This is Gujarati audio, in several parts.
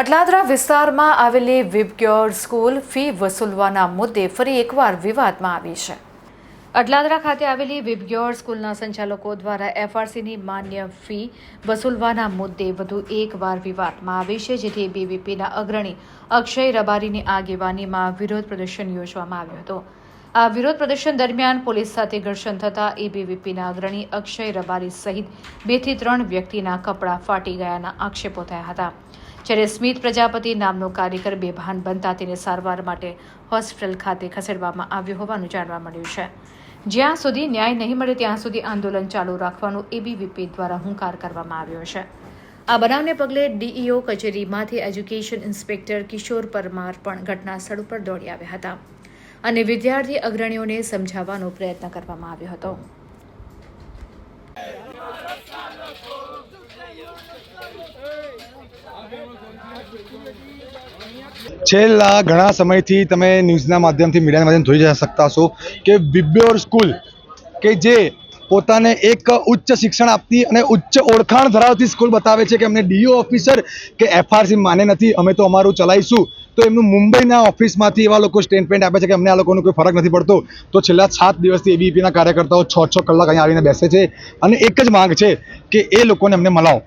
અટલાદરા વિસ્તારમાં આવેલી વિબગ્યોર સ્કૂલ ફી વસૂલવાના મુદ્દે ફરી એકવાર વિવાદમાં આવી છે. અટલાદરા ખાતે આવેલી વિબગ્યોર સ્કૂલના સંચાલકો દ્વારા એફઆરસીની માન્ય ફી વસૂલવાના મુદ્દે વધુ એકવાર વિવાદમાં આવી છે, જેથી બીવીપીના અગ્રણી અક્ષય રબારીની આગેવાનીમાં વિરોધ પ્રદર્શન યોજવામાં આવ્યું હતું. આ વિરોધ પ્રદર્શન દરમિયાન પોલીસ સાથે ઘર્ષણ થતાં એબીવીપીના અગ્રણી અક્ષય રબારી સહિત બેથી ત્રણ વ્યક્તિના કપડાં ફાટી ગયાના આક્ષેપો થયા હતા. જ્યારે સ્મિત પ્રજાપતિ નામનો કાર્યકર બેભાન બનતા તેને સારવાર માટે હોસ્પિટલ ખાતે ખસેડવામાં આવ્યો હોવાનું જાણવા મળ્યું છે. જ્યાં સુધી ન્યાય નહીં મળે ત્યાં સુધી આંદોલન ચાલુ રાખવાનું એબીવીપી દ્વારા હુંકાર કરવામાં આવ્યો છે. આ બનાવને પગલે ડીઈઓ કચેરીમાંથી એજ્યુકેશન ઇન્સ્પેક્ટર કિશોર પરમાર પણ ઘટના સ્થળ ઉપર દોડી આવ્યા હતા અને વિદ્યાર્થી અગ્રણીઓને સમજાવવાનો પ્રયત્ન કરવામાં આવ્યો હતો. છેલ્લા ઘણા સમયથી તમે ન્યૂઝના માધ્યમથી, મીડિયાના માધ્યમથી જોઈ શકતા છો કે બિબ્યોર સ્કૂલ કે જે પોતાને એક ઉચ્ચ શિક્ષણ આપતી અને ઉચ્ચ ઓળખાણ ધરાવતી સ્કૂલ બતાવે છે કે અમને ડીઓ ઓફિસર કે એફઆરસી માને નથી, અમે તો અમારું ચલાવીશું. તો એમનું મુંબઈના ઓફિસમાંથી એવા લોકો સ્ટેટમેન્ટ આપે છે કે અમને આ લોકોનો કોઈ ફરક નથી પડતો. તો છેલ્લા સાત દિવસથી એબીપીના કાર્યકર્તાઓ છ છ કલાક અહીંયા આવીને બેસે છે. અને એક જ માંગ છે કે એ લોકોને અમને મલાવો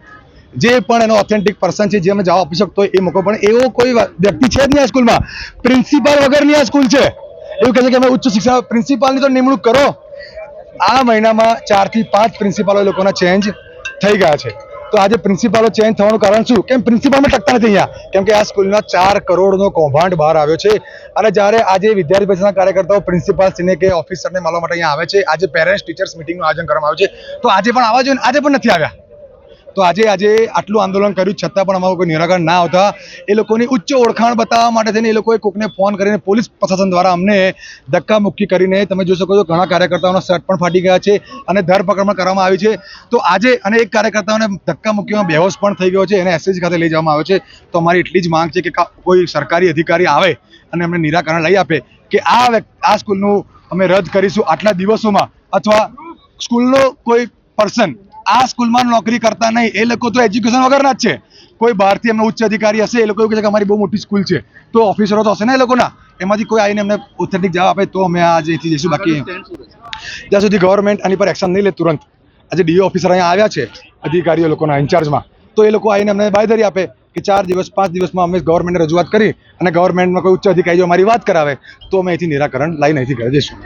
જે પણ એનો ઓથેન્ટિક પર્સન છે, જે અમે જવાબ આપી શકતો એ મોકો. પણ એવો કોઈ વ્યક્તિ છે જ નહીં આ સ્કૂલમાં. પ્રિન્સિપાલ વગરની આ સ્કૂલ છે. એવું કહે છે કે અમે ઉચ્ચ શિક્ષણ પ્રિન્સિપાલની તો નિમણૂક કરો. આ મહિનામાં ચારથી પાંચ પ્રિન્સિપાલો લોકોના ચેન્જ થઈ ગયા છે. તો આજે પ્રિન્સિપાલો ચેન્જ થવાનું કારણ શું? કેમ પ્રિન્સિપાલમાં ટકતા નથી અહીંયા? કેમ કે આ સ્કૂલના ચાર કરોડનો કૌભાંડ બહાર આવ્યો છે. અને જ્યારે આજે વિદ્યાર્થી પરિષદના કાર્યકર્તાઓ પ્રિન્સિપાલશ્રીને કે ઓફિસરને મળવા માટે અહીંયા આવે છે, આજે પેરેન્ટ્સ ટીચર્સ મિટિંગનું આયોજન કરવામાં આવ્યું છે. તો આજે પણ આવવા જોઈએ આજે પણ નથી આવ્યા. તો આજે આજે આટલું આંદોલન કર્યું, છતાં પણ અમારું કોઈ નિરાકરણ ના આવતા. એ લોકોની ઉચ્ચ ઓળખાણ બતાવવા માટે થઈને એ લોકોએ કોકને ફોન કરીને પોલીસ પ્રશાસન દ્વારા અમને ધક્કામુક્કી કરીને, તમે જોઈ શકો છો ઘણા કાર્યકર્તાઓના શર્ટ પણ ફાટી ગયા છે અને ધરપકડ પણ કરવામાં આવી છે. તો આજે અને એક કાર્યકર્તાઓને ધક્કામુક્કીમાં બેહોશ પણ થઈ ગયો છે, એને એસએજી ખાતે લઈ જવામાં આવ્યો છે. તો અમારી એટલી જ માંગ છે કે કોઈ સરકારી અધિકારી આવે અને અમને નિરાકરણ લઈ આપે કે આ આ સ્કૂલનું અમે રદ કરીશું આટલા દિવસોમાં. અથવા સ્કૂલનો કોઈ પર્સન આ સ્કૂલમાં નોકરી કરતા નહીં. એ લોકો તો એજ્યુકેશન વગરના જ છે. કોઈ બહારથી એમનો ઉચ્ચ અધિકારી હશે, એ લોકો એવું કહે છે કે અમારી બહુ મોટી સ્કૂલ છે. તો ઓફિસરો તો હશે ને એ લોકોના? એમાંથી કોઈ આવીને અમને ઓથેન્ટિક જવાબ આપે તો અમે અહીંથી જઈશું. બાકી જ્યાં સુધી ગવર્મેન્ટ આની પર એક્શન નહીં લે તુરંત. આજે ડીઓ ઓફિસર અહીંયા આવ્યા છે, અધિકારીઓ લોકોના ઇન્ચાર્જમાં. તો એ લોકો આવીને અમને બાયધરી આપે કે ચાર દિવસ, પાંચ દિવસમાં અમે ગવર્મેન્ટને રજૂઆત કરી અને ગવર્મેન્ટમાં કોઈ ઉચ્ચ અધિકારીઓ અમારી વાત કરાવે, તો અમે અહીંથી નિરાકરણ લાઈને અહીંથી ઘરે જઈશું.